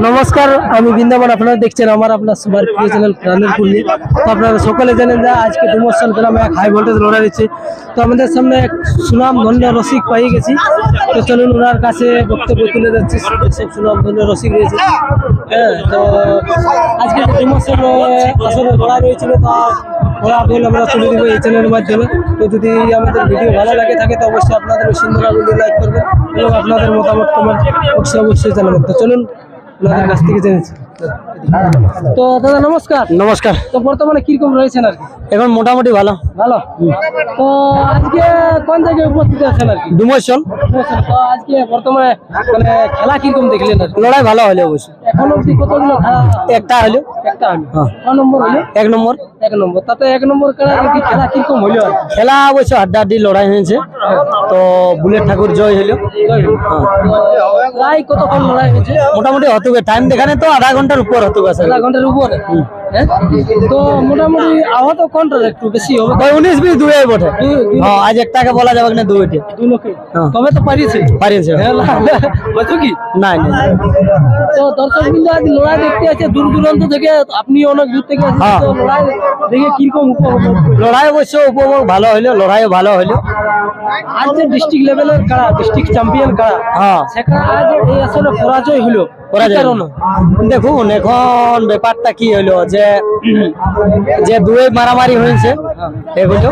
নমস্কার, আমি বৃন্দাবন, আপনারা দেখছেন আমার আপনার সবার প্রিয় চ্যানেল প্রাণের পূর্ণি তো আপনারা সকলে জানেন যে আজকে ডুমোশন গ্রামে এক হাই ভোল্টেজ লড়াই রয়েছে তো আমাদের সামনে এক সুনাম ধন্য রসিক পাই গেছি। তো চলুন ওনার কাছে বক্তব্য তুলে যাচ্ছি সুনাম ধন্য রসিক রয়েছে। হ্যাঁ তো আজকে যে ডুমোশন আসলে লড়াই রয়েছিল, তা ওরা বল আমরা তুলে দেবো এই চ্যানেলের মাধ্যমে। তো যদি আমাদের ভিডিও ভালো লাগে থাকে, তো অবশ্যই আপনাদের সুন্দর লাইক করবেন এবং আপনাদের মতামত কমেন্ট অবশ্যই অবশ্যই জানাবেন। তো চলুন ওনাদের কাছ থেকে জেনেছি। তো দাদা নমস্কার। নমস্কার। তো বর্তমানে কীরকম রয়েছেন আর এখন মোটামুটি ভালো। ভালো? তো আজকে কোন জায়গায় উপস্থিত আছেন আর কি? ডুমোশন তো আজকে বর্তমানে মানে খেলা কীরকম দেখলেন আর লড়াই ভালো হলো অবশ্যই এখন অব্দি কতগুলো একটা হলো। একটা হলো। হ্যাঁ। নম্বর হলো? এক নম্বর। এক নম্বর। তাতে এক নম্বর খেলা কি খেলা কীরকম হলো খেলা অবশ্য হাড্ডাহাড্ডি লড়াই হয়েছে। তো বুলেট ঠাকুর জয় হলো। তো প্রায় কতক্ষণ লড়াই হয়েছে? মোটামুটি হতুবে টাইম দেখানে তো আধা ঘণ্টার উপর হতো গাছ আধা ঘণ্টার উপরে? হ্যাঁ? তো মোটামুটি আহত কোনটা একটু বেশি হবে। ওই উনিশ বিশ দুই বটে। হ্যাঁ আজ একটাকে বলা যাবে না লোকে হ্যাঁ। তবে তো পারিয়েছে। পারিয়েছে। হ্যাঁ, বুঝছ কি? নাই নাই। তো দর্শক বিন্দু আজ লড়াই দেখতে আছে দূর দূরান্ত থেকে আপনি অনেক দূর থেকে লড়াই দেখে কীরকম উপভোগ লড়াই অবশ্য উপভোগ ভালো হইল লড়াইও ভালো হইল। আজ যে ডিস্ট্রিক্ট লেভেলের কারা ডিস্ট্রিক্ট চ্যাম্পিয়ন কারা হ্যাঁ। সেখানে আজ এই আসলে পরাজয় হলো। কারণে? দেখুন এখন ব্যাপারটা কি হইল যে যে দুয়ে মারামারি হয়েছে এগুলো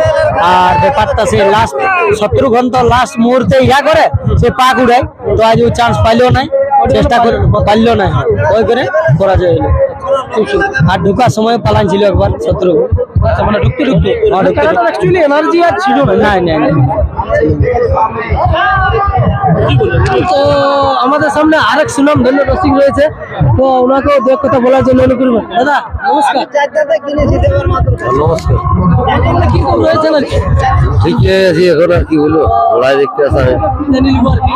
আর ব্যাপারটা সে লাস্ট সতেরো ঘণ্টা লাস্ট মুহূর্তে ইয়া করে, সে পাক উড়ায়। তো আজ চান্স পাইলেও নাই, চেষ্টা করে পারলেও নাই। ওই করে করা যায় আর ঢুকার সময় পালান ছিল একবার শত্রু আচ্ছা মানে ঢুকতে ঢুকতে। খেলাটার অ্যাকচুয়ালি এনার্জি আর ছিল না। নাই তো আমাদের সামনে আরেক সুনাম ধন্য রসিক রয়েছে। তো ওনাকেও দু কথা বলার জন্য অনুরোধ করবেন দাদা নমস্কার। নমস্কার। কীরকম রয়েছেন আর কি ঠিকই আছি এখন আর কি বলব? লড়াই দেখতে আসা হয় কি।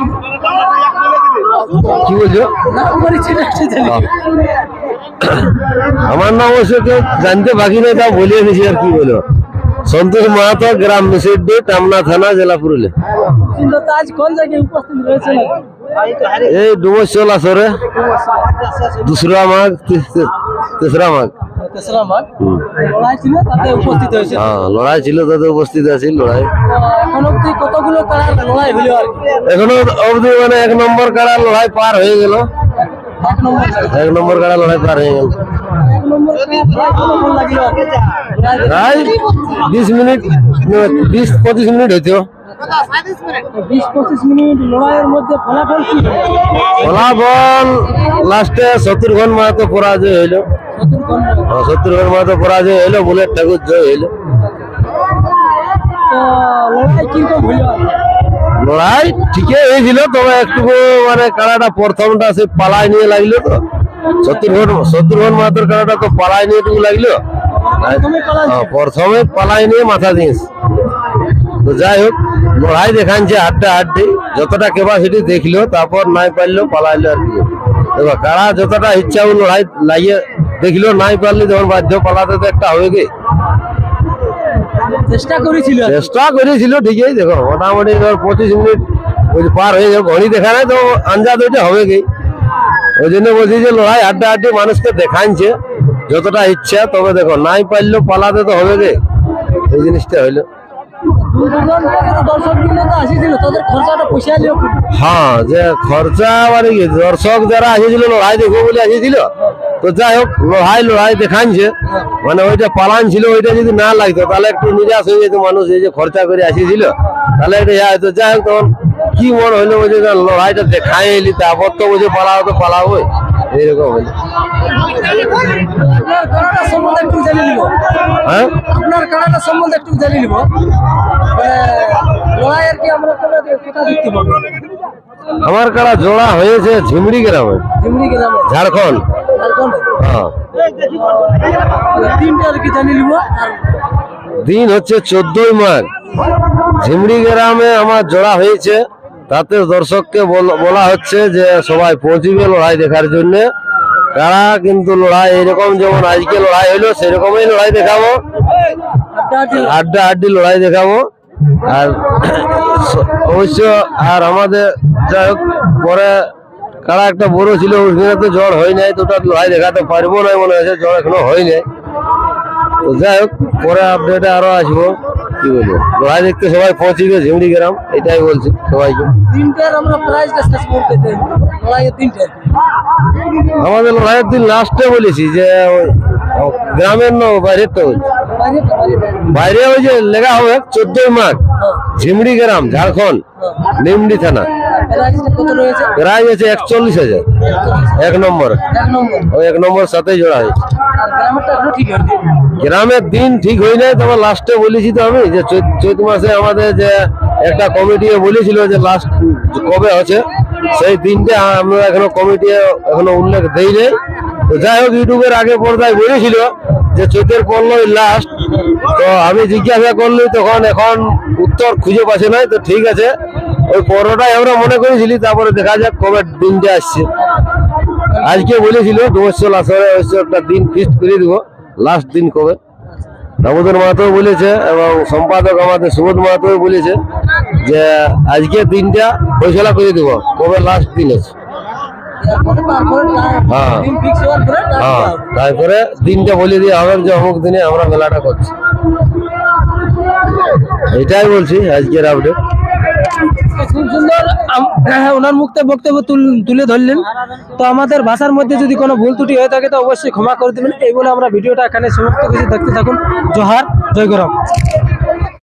কি বলছো? আমার নাম অবশ্য কেউ জানতে বাকি নেই তা বলিয়ে দিয়েছি আর কি বলব। সন্তোষ মাহাতো গ্রাম মিসিড্ডি টামনা থানা জেলা পুরুলিয়া? এই ডুমসল আসরে দুসরা মাঘ তেসরা মাঘ। লড়াই ছিল তাতে উপস্থিত হ্যাঁ লড়াই ছিল তাতে উপস্থিত আছি লড়াই। এখনও অবধি মানে এক নম্বর কাড়া লড়াই পার হয়ে গেল। এক নম্বর কাড়া লড়াই পার। প্রায় বিশ মিনিট বিশ পঁচিশ মিনিট হইতো। ফলাফল লাস্টে শত্রুঘ্ন মাহাতো পরাজয় হইল। চতুর্থ শত্রুঘ্ন মাহাতো পরাজয় হইল বুলেট ঠাকুর জয় হইল লড়াই? লড়াই ঠিকই হয়েছিল তবে একটু মানে কাড়াটা প্রথমটা সে পালায় নিয়ে লাগল তো। শত্রুঘ্ন শত্রুঘ্ন মাহাতোর কাড়াটা তো পালায় নিয়ে একটু লাগল? প্রথমে পালান হ্যাঁ, পালায় নিয়ে মাথা দিস তো যাই হোক লড়াই দেখানছে হাড্ডা হাড্ডি যতটা ক্যাপাসিটি দেখল তারপর নাই পারল পালাইলো আর কি। দেখো কারা যতটা ইচ্ছা লড়াই লাগিয়ে দেখল নাই পারলে যখন বাধ্য পালাতে তো একটা হবে কি? চেষ্টা করেছিল। চেষ্টা করেছিল, ঠিকই। দেখো, মোটামুটি ধর পঁচিশ মিনিট ওই পার হয়ে যাবে ঘড়ি দেখা নাই তো আঞ্জাদ ওইটা হবে কি? ওই জন্য বলছি যে লড়াই, আড্ডা আড্ডি মানুষকে দেখানছে যতটা ইচ্ছা। তবে দেখো, নাই পারলেও পালাতে তো হবে কি? এই জিনিসটা হইল। হ্যাঁ যে খরচা মানে কি? দর্শক যারা এসেছিল লড়াই দেখব বলে এসেছিল তো যাই হোক, লড়াই লড়াই দেখানছে। মানে ওইটা পালান ছিল, ওইটা যদি না লাগতো, তাহলে একটু নিরাশ হয়ে যেত মানুষ, এই যে খরচা করে আসেছিল। তাহলে এটা ইয়া হতো। যাই হোক, তখন কি মনে হইল বলছে, লড়াইটা দেখাই এলি, তারপর তো বলছে পালাও তো পালাবো এইরকম হইল আপনার কারাটা সম্বন্ধে একটু জানি নিব। হ্যাঁ? আপনার কারাটা সম্বন্ধে একটু জানি নিব। আর কি আমরা কথা দেখতে পাবো আমার কারা জোড়া হয়েছে ঝিমড়ি গ্রামে। ঝিমড়ি গ্রামে? ঝাড়খণ্ড। ঝাড়খণ্ডে? হ্যাঁ। দিন হচ্ছে চোদ্দই মাঘ। ঝিমড়ি গ্রামে আমার জোড়া হয়েছে। তাতে দর্শককে বল- বলা হচ্ছে যে সবাই পৌঁছিবে লড়াই দেখার জন্য। তারা কিন্তু লড়াই এরকম যেমন আজকে লড়াই হইল সেরকমই লড়াই দেখাবো। আড্ডা আড্ডি লড়াই দেখাবো। আর অবশ্য, আর আমাদের যাই হোক, পরে কারা একটা বড় ছিল ওখানে তো জ্বর হয় নাই তো ওটা লড়াই দেখাতে পারব না মনে হয়েছে জ্বর এখনও হয় নাই। তো যাই হোক পরে আপডেটে আরও আসব। কি বলব? লড়াই দেখতে সবাই পৌঁছে গেছে ঝিমড়ি গ্রাম এটাই বলছি সবাইকে। তিনটার আমরা লড়াইয়ের আমাদের লড়াইয়ের দিন লাস্টে বলেছি যে গ্রামের ন বাইরের তো বাইরে ওই যে লেখা হবে চোদ্দই মাঘ ঝিমড়ি গ্রাম ঝাড়খণ্ড নিমডি থানা। কত আছে একচল্লিশ হাজার। এক নম্বর। এক নম্বর। ওই এক নম্বর সাথে জোড়া হয়েছে। গ্রামের দিন ঠিক হয়ে নাই তবে লাস্টে বলেছি তো আমি যে চৈত মাসে আমাদের যে একটা কমিটি বলেছিল যে লাস্ট কবে আছে সেই দিনটা আমরা এখনও কমিটি এখনও উল্লেখ দেই নাই। তো যাই হোক, ইউটিউবের আগে পর্দায় বলেছিল যে চৈতের পনেরোই লাস্ট তো আমি জিজ্ঞাসা করলি তখন এখন উত্তর খুঁজে পাচ্ছে নাই তো ঠিক আছে। ওই পনেরোটাই আমরা মনে করেছিলি, তারপরে দেখা যাক কবে দিনটা আসছে। আজকে বলেছিল ডুমসল আসরে একটা দিন ফিক্সড করে দিব। লাস্ট দিন কবে? দামোদর মাহাতো বলেছে এবং সম্পাদক আমাদের সুবোধ মাহাতো বলেছে যে আজকে দিনটা ফয়সলা করে দিব, কবে লাস্ট দিন আছে। হ্যাঁ। হ্যাঁ তারপরে দিনটা বলে দিয়ে হবে যে অমুক দিনে আমরা মেলাটা করছি। এটাই বলছি আজকের আপডেট খুব সুন্দর আম- ওনার মুক্ত বক্তব্য তুল- তুলে ধরলেন। তো আমাদের ভাষার মধ্যে যদি কোনো ভুল ত্রুটি হয়ে থাকে, তো অবশ্যই ক্ষমা করে দেবেন। এই বলে আমরা ভিডিওটা এখানে সমস্ত কিছু দেখতে থাকুন। জোহার, জয় গরম